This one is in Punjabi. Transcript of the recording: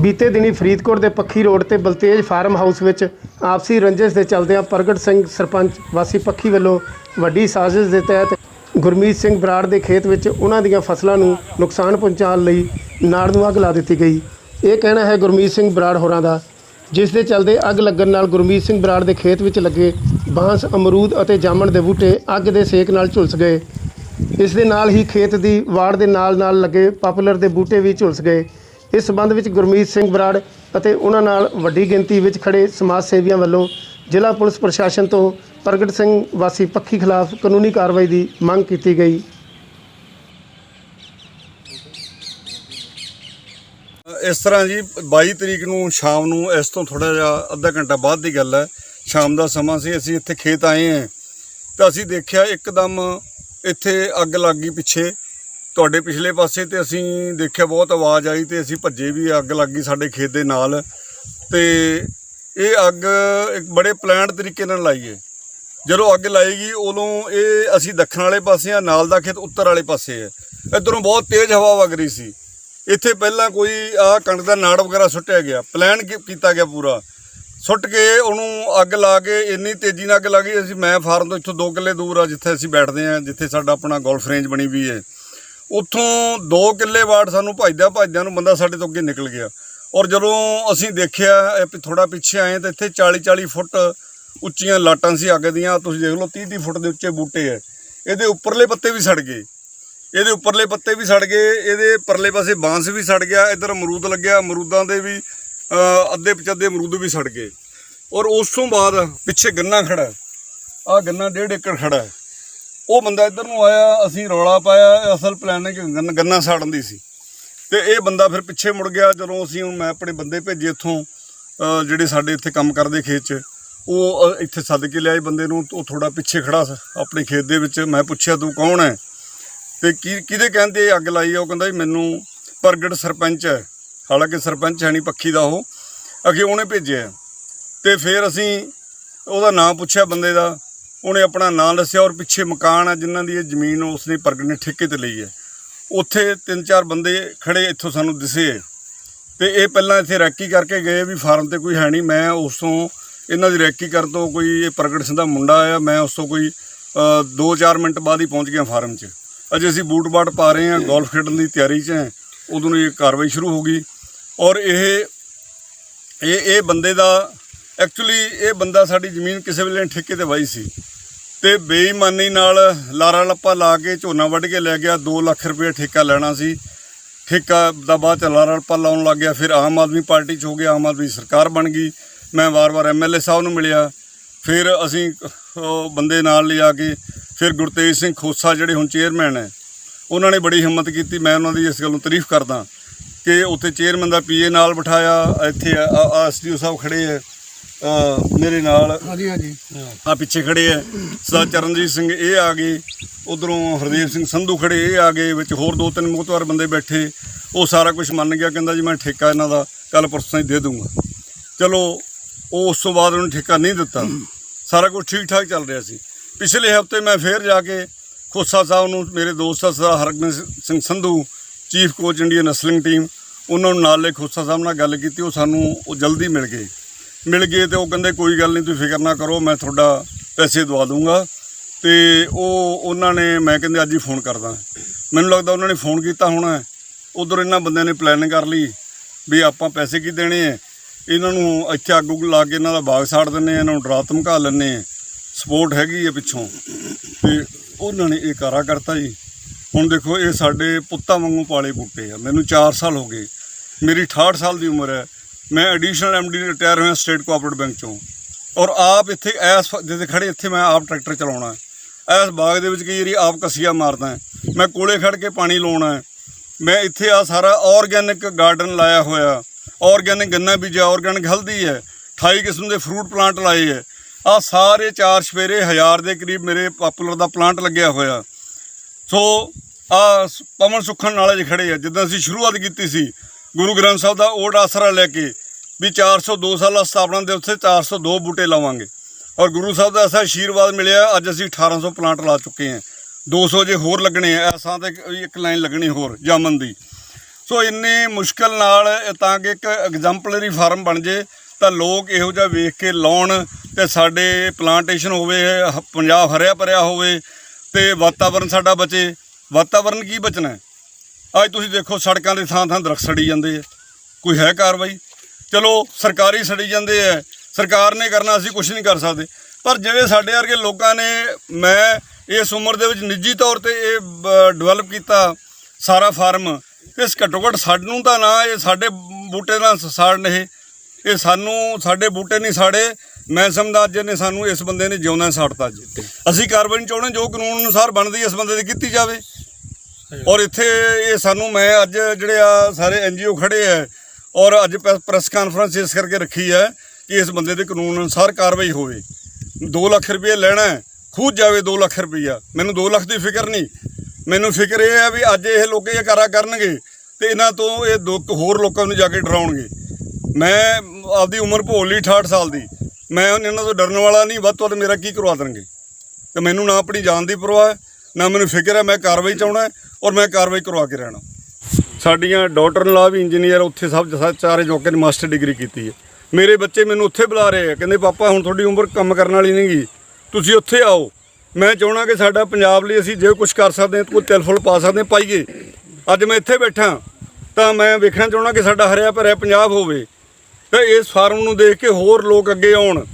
ਬੀਤੇ ਦਿਨੀ ਫਰੀਦਕੋਟ ਦੇ ਪੱਖੀ ਰੋਡ ਤੇ ਬਲਤੇਜ ਫਾਰਮ ਹਾਊਸ ਵਿੱਚ ਆਪਸੀ ਰੰਜਿਸ਼ ਦੇ ਚਲਦਿਆਂ ਪ੍ਰਗਟ ਸਿੰਘ ਸਰਪੰਚ ਵਾਸੀ ਪੱਖੀ ਵੱਲੋਂ ਵੱਡੀ ਸਾਜ਼ਿਸ਼ ਦੇ ਤਹਿਤ ਗੁਰਮੀਤ ਸਿੰਘ ਬਰਾੜ ਦੇ ਖੇਤ ਵਿੱਚ ਉਹਨਾਂ ਦੀਆਂ ਫਸਲਾਂ ਨੂੰ ਨੁਕਸਾਨ ਪਹੁੰਚਾਉਣ ਲਈ ਨਾੜ ਨੂੰ ਅੱਗ ਲਾ ਦਿੱਤੀ ਗਈ। ਇਹ ਕਹਿਣਾ ਹੈ ਗੁਰਮੀਤ ਸਿੰਘ ਬਰਾੜ ਹੋਰਾਂ ਦਾ, ਜਿਸ ਦੇ ਚਲਦੇ ਅੱਗ ਲੱਗਣ ਨਾਲ ਗੁਰਮੀਤ ਸਿੰਘ ਬਰਾੜ ਦੇ ਖੇਤ ਵਿੱਚ ਲੱਗੇ ਬਾਂਸ, ਅਮਰੂਦ ਅਤੇ ਜਾਮਣ ਦੇ ਬੂਟੇ ਅੱਗ ਦੇ ਸੇਕ ਨਾਲ ਝੁਲਸ ਗਏ। ਇਸ ਦੇ ਨਾਲ ਹੀ ਖੇਤ ਦੀ ਵਾੜ ਦੇ ਨਾਲ ਨਾਲ ਲੱਗੇ ਪਾਪੂਲਰ ਦੇ ਬੂਟੇ ਵੀ ਝੁਲਸ ਗਏ। ਇਸ ਸਬੰਧ ਵਿੱਚ ਗੁਰਮੀਤ ਸਿੰਘ ਬਰਾੜ ਅਤੇ ਉਹਨਾਂ ਨਾਲ ਵੱਡੀ ਗਿਣਤੀ ਵਿੱਚ ਖੜੇ ਸਮਾਜ ਸੇਵੀਆਂ ਵੱਲੋਂ ਜ਼ਿਲ੍ਹਾ ਪੁਲਿਸ ਪ੍ਰਸ਼ਾਸਨ ਤੋਂ ਪ੍ਰਗਟ ਸਿੰਘ ਵਾਸੀ ਪੱਖੀ ਖਿਲਾਫ ਕਾਨੂੰਨੀ ਕਾਰਵਾਈ ਦੀ ਮੰਗ ਕੀਤੀ ਗਈ। ਇਸ ਤਰ੍ਹਾਂ ਜੀ 22 ਤਰੀਕ ਨੂੰ ਸ਼ਾਮ ਨੂੰ ਇਸ ਤੋਂ ਥੋੜਾ ਜਿਹਾ ਅੱਧਾ ਘੰਟਾ ਬਾਅਦ ਦੀ ਗੱਲ ਹੈ। ਸ਼ਾਮ ਦਾ ਸਮਾਂ ਸੀ, ਅਸੀਂ ਇੱਥੇ ਖੇਤ ਆਏ ਹਾਂ। ਤਾਂ ਅਸੀਂ ਦੇਖਿਆ ਇੱਕਦਮ ਇੱਥੇ ਅੱਗ ਲੱਗ ਗਈ ਪਿੱਛੇ, ਤੁਹਾਡੇ ਪਿਛਲੇ ਪਾਸੇ ਤੇ ਅਸੀਂ ਦੇਖਿਆ ਬਹੁਤ ਆਵਾਜ਼ ਆਈ ਤੇ ਅਸੀਂ ਭੱਜੇ ਵੀ, ਅੱਗ ਲੱਗ ਗਈ ਸਾਡੇ ਖੇਤ ਦੇ ਨਾਲ। ਤੇ ਇਹ ਅੱਗ ਇੱਕ ਬੜੇ ਪਲਾਨਡ ਤਰੀਕੇ ਨਾਲ ਲਾਈ ਹੈ ਜਦੋਂ ਅੱਗ ਲਾਏਗੀ, ਉਦੋਂ ਇਹ ਅਸੀਂ ਦੱਖਣ ਵਾਲੇ ਪਾਸੇ ਆ, ਨਾਲ ਦਾ ਖੇਤ ਉੱਤਰ ਵਾਲੇ ਪਾਸੇ ਹੈ ਇਧਰੋਂ ਬਹੁਤ ਤੇਜ਼ ਹਵਾ ਵਗ ਰਹੀ ਸੀ। ਇੱਥੇ ਪਹਿਲਾਂ ਕੋਈ ਆ ਕਣਕ ਦਾ ਨਾੜ ਵਗੈਰਾ ਸੁੱਟਿਆ ਗਿਆ, ਪਲਾਨ ਕੀ- ਕੀਤਾ ਗਿਆ ਪੂਰਾ। ਸੁੱਟ ਕੇ ਉਹਨੂੰ ਅੱਗ ਲਾ ਕੇ ਇੰਨੀ ਤੇਜ਼ੀ ਨਾਲ ਅੱਗ ਲੱਗੀ ਅਸੀਂ ਮੈਂ ਫਾਰਮ ਤੋਂ ਇੱਥੋਂ 2 ਕਿੱਲੇ ਦੂਰ ਆ ਜਿੱਥੇ ਅਸੀਂ ਬੈਠਦੇ ਆ ਜਿੱਥੇ ਸਾਡਾ ਆਪਣਾ ਗੋਲਫ ਰੇਂਜ ਬਣੀ ਵੀ ਹੈ। ਉੱਥੋਂ 2 ਕਿੱਲੇ ਵਾਟ ਸਾਨੂੰ ਭੱਜਦਿਆਂ ਭੱਜਦਿਆਂ ਨੂੰ ਬੰਦਾ ਸਾਡੇ ਤੋਂ ਅੱਗੇ ਨਿਕਲ ਗਿਆ। ਔਰ ਜਦੋਂ ਅਸੀਂ ਦੇਖਿਆ ਥੋੜਾ ਪਿੱਛੇ ਆਏ ਤਾਂ ਇੱਥੇ 40 40 ਫੁੱਟ ਉੱਚੀਆਂ ਲਾਟਾਂ ਸੀ ਅੱਗ ਦੀਆਂ। ਤੁਸੀਂ ਦੇਖ ਲਓ 30 30 ਫੁੱਟ ਦੇ ਉੱਚੇ ਬੂਟੇ ਐ ਇਹਦੇ ਉੱਪਰਲੇ ਪੱਤੇ ਵੀ ਸੜ ਗਏ। ਇਹਦੇ ਉੱਪਰਲੇ ਪੱਤੇ ਵੀ ਸੜ ਗਏ। ਇਹਦੇ ਪਰਲੇ ਪਾਸੇ ਬਾਂਸ ਵੀ ਸੜ ਗਿਆ। ਇੱਧਰ ਅਮਰੂਦ ਲੱਗਿਆ। ਅਮਰੂਦਾਂ ਦੇ ਵੀ ਅੱਧੇ ਪਚੱਦੇ ਅਮਰੂਦ ਵੀ ਸੜ ਗਏ। ਔਰ ਉਸ ਤੋਂ ਬਾਅਦ ਪਿੱਛੇ ਗੰਨਾ ਖੜਾ ਆ ਗੰਨਾ ਡੇਢ ਏਕੜ ਖੜਾ ਉਹ ਬੰਦਾ ਇੱਧਰ ਨੂੰ ਆਇਆ, ਅਸੀਂ ਰੌਲਾ ਪਾਇਆ, ਅਸਲ ਪਲਾਨ ਹੈ ਗੰਨਾ ਸਾੜਨ ਦੀ ਸੀ। ਤੇ ਇਹ ਬੰਦਾ ਫਿਰ ਪਿੱਛੇ ਮੁੜ ਗਿਆ, ਜਦੋਂ ਅਸੀਂ ਹੁਣ ਮੈਂ ਆਪਣੇ ਬੰਦੇ ਭੇਜੇ ਇੱਥੋਂ ਜਿਹੜੇ ਸਾਡੇ ਇੱਥੇ ਕੰਮ ਕਰਦੇ ਖੇਤ 'ਚ, ਉਹ ਇੱਥੇ ਸੱਦ ਕੇ ਲਿਆਏ ਬੰਦੇ ਨੂੰ, ਉਹ ਥੋੜਾ ਪਿੱਛੇ ਖੜਾ ਆਪਣੇ ਖੇਤ ਦੇ ਵਿੱਚ। ਮੈਂ ਪੁੱਛਿਆ, ਤੂੰ ਕੌਣ ਹੈ? ਤੇ ਕੀ, ਕਿਹਦੇ ਕਹਿੰਦੇ ਅੱਗ ਲਾਈ ਆ? ਉਹ ਕਹਿੰਦਾ ਜੀ, ਮੈਨੂੰ ਪ੍ਰਗਟ ਸਰਪੰਚ ਹੈ। ਹਾਲਾਂਕਿ ਸਰਪੰਚ ਹੈ ਨਹੀਂ ਪੱਖੀ ਦਾ ਉਹ। ਅਗੇ ਉਹਨੇ ਭੇਜਿਆ ਤੇ ਫਿਰ ਅਸੀਂ ਉਹਦਾ ਨਾਮ ਪੁੱਛਿਆ ਬੰਦੇ ਦਾ। ਉਹਨੇ ਆਪਣਾ ਨਾਮ ਦੱਸਿਆ ਔਰ ਪਿੱਛੇ ਮਕਾਨ ਆ ਜਿਨ੍ਹਾਂ ਦੀ ਇਹ ਜ਼ਮੀਨ ਉਸਨੇ ਪ੍ਰਗਟ ਨੇ ਠੇਕੇ ਤੇ ਲਈ ਹੈ। ਉੱਥੇ ਤਿੰਨ ਚਾਰ ਬੰਦੇ ਖੜੇ ਇੱਥੋਂ ਸਾਨੂੰ ਦਿਸੇ ਤੇ ਇਹ ਪਹਿਲਾਂ ਇੱਥੇ ਰੈਕੀ ਕਰਕੇ ਗਏ ਵੀ ਫਾਰਮ ਤੇ ਕੋਈ ਹੈ ਨਹੀਂ। ਮੈਂ ਉਸ ਤੋਂ ਇਹਨਾਂ ਦੀ ਰੈਕੀ ਕਰਨ ਤੋਂ ਕੋਈ ਇਹ ਪ੍ਰਗਟ ਸਿੰਘ ਦਾ ਮੁੰਡਾ ਆਇਆ। ਮੈਂ ਉਸ ਤੋਂ ਕੋਈ 2-4 ਮਿੰਟ ਬਾਅਦ ਹੀ ਪਹੁੰਚ ਗਿਆ ਫਾਰਮ 'ਚ। ਅਜੇ ਅਸੀਂ ਬੂਟ ਬਾਟ ਪਾ ਰਹੇ ਹਾਂ ਗੋਲਫ ਖੇਡਣ ਦੀ ਤਿਆਰੀ 'ਚ ਹਾਂ। ਉਦੋਂ ਇਹ ਕਾਰਵਾਈ ਸ਼ੁਰੂ ਹੋ ਗਈ। ਔਰ ਇਹ ਇਹ ਇਹ ਬੰਦੇ ਦਾ ਐਕਚੁਅਲੀ ਇਹ ਬੰਦਾ ਸਾਡੀ ਜ਼ਮੀਨ ਕਿਸੇ ਵੇਲੇ ਠੇਕੇ ਤੇ ਵਾਈ ਸੀ। ਤੇ ਬੇਈਮਾਨੀ ਨਾਲ ਲਾਰਾ ਲੱਪਾ ਲਾ ਕੇ ਝੋਨਾ ਵੱਢ ਕੇ ਲੈ ਗਿਆ 2 ਲੱਖ ਰੁਪਏ ਠੇਕਾ ਲੈਣਾ ਸੀ। ਠੇਕਾ ਦਾ ਬਾਅਦ ਚ ਲਾਰਾ ਲੱਪਾ ਲਾਉਣ ਲੱਗ ਗਿਆ, ਫਿਰ ਆਮ ਆਦਮੀ ਪਾਰਟੀ ਚ ਹੋ ਗਿਆ, ਆਮ ਆਦਮੀ ਸਰਕਾਰ ਬਣ ਗਈ। ਮੈਂ ਵਾਰ-ਵਾਰ ਐਮਐਲਏ ਸਾਹਿਬ ਨੂੰ ਮਿਲਿਆ। ਫਿਰ ਅਸੀਂ ਬੰਦੇ ਨਾਲ ਲਿਆ ਕੇ, ਫਿਰ ਗੁਰਤੇਜ ਸਿੰਘ ਖੋਸਾ ਜਿਹੜੇ ਹੁਣ ਚੇਅਰਮੈਨ ਹੈ, ਉਹਨਾਂ ਨੇ ਬੜੀ ਹਿੰਮਤ ਕੀਤੀ। ਮੈਂ ਉਹਨਾਂ ਦੀ ਇਸ ਗੱਲ ਨੂੰ ਤਾਰੀਫ ਕਰਦਾ। ਕਿ ਉੱਥੇ ਚੇਅਰਮੈਨ ਦਾ ਪੀਏ ਨਾਲ ਬਿਠਾਇਆ ਇੱਥੇ ਐਸਡੀਓ ਸਾਹਿਬ ਖੜੇ ਅ, ਮੇਰੇ ਨਾਲ। ਹਾਂਜੀ ਹਾਂਜੀ। ਆ ਪਿੱਛੇ ਖੜੇ ਐ ਸਰਦਾਰ ਚਰਨਜੀਤ ਸਿੰਘ ਇਹ ਆ ਗਏ। ਉਧਰੋਂ ਹਰਦੇਵ ਸਿੰਘ ਸੰਧੂ ਖੜੇ ਇਹ ਆ ਗਏ ਵਿੱਚ ਹੋਰ ਦੋ ਤਿੰਨ ਮੋਤਵਾਰ ਬੰਦੇ ਬੈਠੇ। ਉਹ ਸਾਰਾ ਕੁਝ ਮੰਨ ਗਿਆ ਕਹਿੰਦਾ ਜੀ ਮੈਂ ਠੇਕਾ ਇਹਨਾਂ ਦਾ ਕੱਲ ਪਰਸੋਂ ਹੀ ਦੇ ਦੂੰਗਾ। ਚਲੋ ਉਹ ਉਸ ਤੋਂ ਬਾਅਦ ਉਹਨੂੰ ਠੇਕਾ ਨਹੀਂ ਦਿੱਤਾ। ਸਾਰਾ ਕੁਝ ਠੀਕ ਠਾਕ ਚੱਲ ਰਿਹਾ ਸੀ। ਪਿਛਲੇ ਹਫ਼ਤੇ ਮੈਂ ਫੇਰ ਜਾ ਕੇ ਖੋਸਾ ਸਾਹਿਬ ਨੂੰ ਮੇਰੇ ਦੋਸਤ ਆ ਸਰਦਾਰ Hargobind Singh Sandhu chief coach Indian wrestling team ਉਹਨਾਂ ਨੂੰ ਨਾਲ ਲੈ ਖੋਸਾ ਸਾਹਿਬ ਨਾਲ ਗੱਲ ਕੀਤੀ, ਉਹ ਸਾਨੂੰ ਉਹ ਜਲਦੀ ਮਿਲ ਗਏ। ਮਿਲ ਗਏ ਤੇ ਉਹ ਕਹਿੰਦੇ, ਕੋਈ ਗੱਲ ਨਹੀਂ, ਤੁਸੀਂ ਫਿਕਰ ਨਾ ਕਰੋ, ਮੈਂ ਤੁਹਾਡਾ ਪੈਸੇ ਦਵਾ ਦੂੰਗਾ। ਤੇ ਉਹ, ਉਹਨਾਂ ਨੇ, ਮੈਂ ਕਹਿੰਦੇ, ਅੱਜ ਹੀ ਫੋਨ ਕਰਦਾ। ਮੈਨੂੰ ਲੱਗਦਾ ਉਹਨਾਂ ਨੇ ਫੋਨ ਕੀਤਾ ਹੋਣਾ। ਉਧਰ ਇਹਨਾਂ ਬੰਦਿਆਂ ਨੇ ਪਲੈਨਿੰਗ ਕਰ ਲਈ ਵੀ ਆਪਾਂ ਪੈਸੇ ਕੀ ਦੇਣੇ ਐ। ਇਹਨਾਂ ਨੂੰ ਇੱਥੇ ਅੱਗ ਉੱਗ ਲਾ ਕੇ ਇਹਨਾਂ ਦਾ ਬਾਗ ਸਾੜ ਦਿੰਨੇ ਆ ਇਹਨਾਂ ਨੂੰ ਡਰਾ ਧਮਕਾ ਲੈਂਦੇ ਆ ਸਪੋਰਟ ਹੈਗੀ ਹੈ ਪਿੱਛੋਂ। ਤੇ ਉਹਨਾਂ ਨੇ ਇਹ ਕਾਰਾ ਕਰਤਾ ਜੀ। ਹੁਣ ਦੇਖੋ, ਇਹ ਸਾਡੇ ਪੁੱਤਾਂ ਵਾਂਗੂ ਪਾਲੇ ਬੂਟੇ ਆ। ਮੈਨੂੰ 4 ਸਾਲ ਹੋ ਗਏ। ਮੇਰੀ 68 ਸਾਲ ਦੀ ਉਮਰ ਹੈ। ਮੈਂ ਐਡੀਸ਼ਨਲ ਐਮਡੀ ਰਿਟਾਇਰ ਹੋਇਆ ਸਟੇਟ ਕੋਆਪਰੇਟਿਵ ਬੈਂਕ ਚੋਂ। ਔਰ ਆਪ ਇੱਥੇ ਐਸ ਜਿੱਥੇ ਖੜੇ ਇੱਥੇ ਮੈਂ ਆਪ ਟਰੈਕਟਰ ਚਲਾਉਣਾ ਐਸ ਬਾਗ ਦੇ ਵਿੱਚ ਕਈ ਵਾਰੀ ਆਪ ਕਸੀਆ ਮਾਰਦਾ ਮੈਂ ਕੋਲੇ ਖੜ ਕੇ ਪਾਣੀ ਲਾਉਣਾ ਮੈਂ ਇੱਥੇ ਆ ਸਾਰਾ ਆਰਗੈਨਿਕ ਗਾਰਡਨ ਲਾਇਆ ਹੋਇਆ। ਆਰਗੈਨਿਕ ਗੰਨਾ ਬੀਜਿਆ ਆਰਗੈਨਿਕ ਹਲਦੀ ਹੈ। 28 ਕਿਸਮ ਦੇ ਫਰੂਟ ਪਲਾਂਟ ਲਾਏ ਹੈ। ਆ ਸਾਰੇ ਚਾਰ ਸਵੇਰੇ ਹਜ਼ਾਰ ਦੇ ਕਰੀਬ ਮੇਰੇ ਪਾਪੂਲਰ ਦਾ ਪਲਾਂਟ ਲੱਗਿਆ ਹੋਇਆ। ਸੋ ਆ ਪਵਨ ਸੁਖਣ ਨਾਲੇ 'ਚ ਖੜੇ ਆ। ਜਿੱਦਾਂ ਅਸੀਂ ਸ਼ੁਰੂਆਤ ਕੀਤੀ ਸੀ ਗੁਰੂ ਗ੍ਰੰਥ ਸਾਹਿਬ ਦਾ ਓਟ ਆਸਰਾ ਲੈ ਕੇ ਵੀ 402 ਸਾਲਾ ਸਥਾਪਨਾ ਦੇ ਉੱਤੇ 402 ਬੂਟੇ ਲਾਵਾਂਗੇ। ਔਰ ਗੁਰੂ ਸਾਹਿਬ ਦਾ ਐਸਾ ਆਸ਼ੀਰਵਾਦ ਮਿਲਿਆ, ਅੱਜ ਅਸੀਂ 1800 ਪਲਾਂਟ ਲਾ ਚੁੱਕੇ ਹਾਂ। 200 ਜੇ ਹੋਰ ਲੱਗਣੇ ਆ ਐਸਾਂ ਤੇ ਇੱਕ- ਲਾਈਨ ਲੱਗਣੀ ਹੋਰ, ਜਾਮਨ ਦੀ। ਸੋ ਇੰਨੀ ਮੁਸ਼ਕਲ ਨਾਲ ਤਾਂ ਕਿ ਇੱਕ ਐਗਜ਼ੈਂਪਲਰੀ ਫਾਰਮ ਬਣ ਜੇ, ਤਾਂ ਲੋਕ ਇਹੋ ਜਿਹਾ ਵੇਖ ਕੇ ਲਾਉਣ ਤੇ ਸਾਡੇ ਪਲਾਂਟੇਸ਼ਨ ਹੋਵੇ, ਹ- ਪੰਜਾਬ ਹਰਿਆ ਭਰਿਆ ਹੋਵੇ ਤੇ ਵਾਤਾਵਰਨ ਸਾਡਾ ਬਚੇ। ਵਾਤਾਵਰਨ ਕੀ ਬਚਣਾ? ਅੱਜ ਤੁਸੀਂ ਦੇਖੋ ਸੜਕਾਂ ਦੇ ਥਾਂ ਥਾਂ ਦਰਖਤ ਸੜੀ ਜਾਂਦੇ ਆ। ਕੋਈ ਹੈ ਕਾਰਵਾਈ? ਚਲੋ, ਸਰਕਾਰੀ ਸੜੀ ਜਾਂਦੇ ਆ। ਸਰਕਾਰ ਨੇ ਕਰਨਾ, ਅਸੀਂ ਕੁਝ ਨਹੀਂ ਕਰ ਸਕਦੇ। ਪਰ ਜਿਵੇਂ ਸਾਡੇ ਵਰਗੇ ਲੋਕਾਂ ਨੇ ਮੈਂ ਇਸ ਉਮਰ ਦੇ ਵਿੱਚ ਨਿੱਜੀ ਤੌਰ ਤੇ ਇਹ ਡਿਵੈਲਪ ਕੀਤਾ ਸਾਰਾ ਫਾਰਮ ਇਸ ਘੱਟੋ ਘੱਟ ਸਾਨੂੰ ਤਾਂ ਨਾ ਇਹ ਸਾਡੇ ਬੂਟੇ ਨਾਲ ਸਾੜਨ ਇਹ। ਇਹ ਸਾਨੂੰ, ਸਾਡੇ ਬੂਟੇ ਨਹੀਂ ਸਾੜੇ। ਮੈਂ ਸਮਝਦਾ ਅੱਜ ਨੇ ਸਾਨੂੰ ਇਸ ਬੰਦੇ ਨੇ ਜਿਉਂਦਾ ਸਾੜਤਾ ਅੱਜ ਅਸੀਂ ਕਾਰਵਾਈ ਨਹੀਂ ਚਾਹੁੰਦੇ, ਜੋ ਕਾਨੂੰਨ ਅਨੁਸਾਰ ਬਣਦੀ, ਇਸ ਬੰਦੇ ਦੀ ਕੀਤੀ ਜਾਵੇ। ਔਰ ਇੱਥੇ ਇਹ ਸਾਨੂੰ ਮੈਂ ਅੱਜ ਜਿਹੜੇ ਆ ਸਾਰੇ ਐਨਜੀਓ ਖੜੇ ਆ ਔਰ ਅੱਜ ਪ੍ਰੈਸ ਕਾਨਫਰੰਸ ਇਸ ਕਰਕੇ ਰੱਖੀ ਹੈ ਕਿ ਇਸ ਬੰਦੇ ਦੇ ਕਾਨੂੰਨ ਅਨੁਸਾਰ ਕਾਰਵਾਈ ਹੋਵੇ। 2 ਲੱਖ ਰੁਪਏ ਲੈਣਾ ਹੈ, ਖੂਦ ਜਾਵੇ 2 ਲੱਖ ਰੁਪਈਆ। ਮੈਨੂੰ 2 ਲੱਖ ਦੀ ਫਿਕਰ ਨਹੀਂ। ਮੈਨੂੰ ਫਿਕਰ ਇਹ ਹੈ ਵੀ ਅੱਜ ਇਹ ਲੋਕ ਇਹ ਕਾਰਾ ਕਰਨਗੇ ਤੇ ਇਹਨਾਂ ਤੋਂ ਇਹ ਦੁੱਖ ਹੋਰ ਲੋਕਾਂ ਨੂੰ ਜਾ ਕੇ ਡਰਾਉਣਗੇ। ਮੈਂ ਆਪਦੀ ਉਮਰ ਭੋਲ ਲਈ 68 ਸਾਲ ਦੀ। ਮੈਂ ਇਹਨਾਂ ਤੋਂ ਡਰਨ ਵਾਲਾ ਨਹੀਂ ਵੱਧ ਤੋਂ ਵੱਧ ਮੇਰਾ ਕੀ ਕਰਵਾ ਦੇਣਗੇ? ਤੇ ਮੈਨੂੰ ਨਾ ਆਪਣੀ ਜਾਨ ਦੀ ਪਰਵਾਹ ਨਾ ਮੈਨੂੰ ਫਿਕਰ ਹੈ, ਮੈਂ ਕਾਰਵਾਈ ਚਾਹਣਾ ਔਰ ਮੈਂ ਕਾਰਵਾਈ ਕਰਵਾ ਕੇ ਰਹਿਣਾ। ਸਾਡੀਆਂ ਡਾਕਟਰ ਲਾ ਵੀ ਇੰਜੀਨੀਅਰ ਉੱਥੇ ਸਭ ਚਾਰੇ ਜੋਕੇ ਨੇ ਮਾਸਟਰ ਡਿਗਰੀ ਕੀਤੀ ਹੈ। ਮੇਰੇ ਬੱਚੇ ਮੈਨੂੰ ਉੱਥੇ ਬੁਲਾ ਰਹੇ ਆ, ਕਹਿੰਦੇ, ਪਾਪਾ, ਹੁਣ ਤੁਹਾਡੀ ਉਮਰ ਕੰਮ ਕਰਨ ਵਾਲੀ ਨਹੀਂ ਨਹੀਂਗੀ ਤੁਸੀਂ ਉੱਥੇ ਆਓ। ਮੈਂ ਚਾਹਣਾ ਕਿ ਸਾਡਾ ਪੰਜਾਬ ਲਈ ਅਸੀਂ ਜੇ ਕੁਝ ਕਰ ਸਕਦੇ ਹਾਂ, ਕੋਈ ਤਿਲ ਫੁੱਲ ਪਾ ਸਕਦੇ ਹਾਂ, ਪਾਈਏ। ਅੱਜ ਮੈਂ ਇੱਥੇ ਬੈਠਾ, ਤਾਂ ਮੈਂ ਵੇਖਣਾ ਚਾਹਣਾ ਕਿ ਸਾਡਾ ਹਰਿਆ ਭਰਿਆ ਪੰਜਾਬ ਹੋਵੇ। ਤੇ ਇਸ ਫਾਰਮ ਨੂੰ ਦੇਖ ਕੇ ਹੋਰ ਲੋਕ ਅੱਗੇ ਆਉਣ।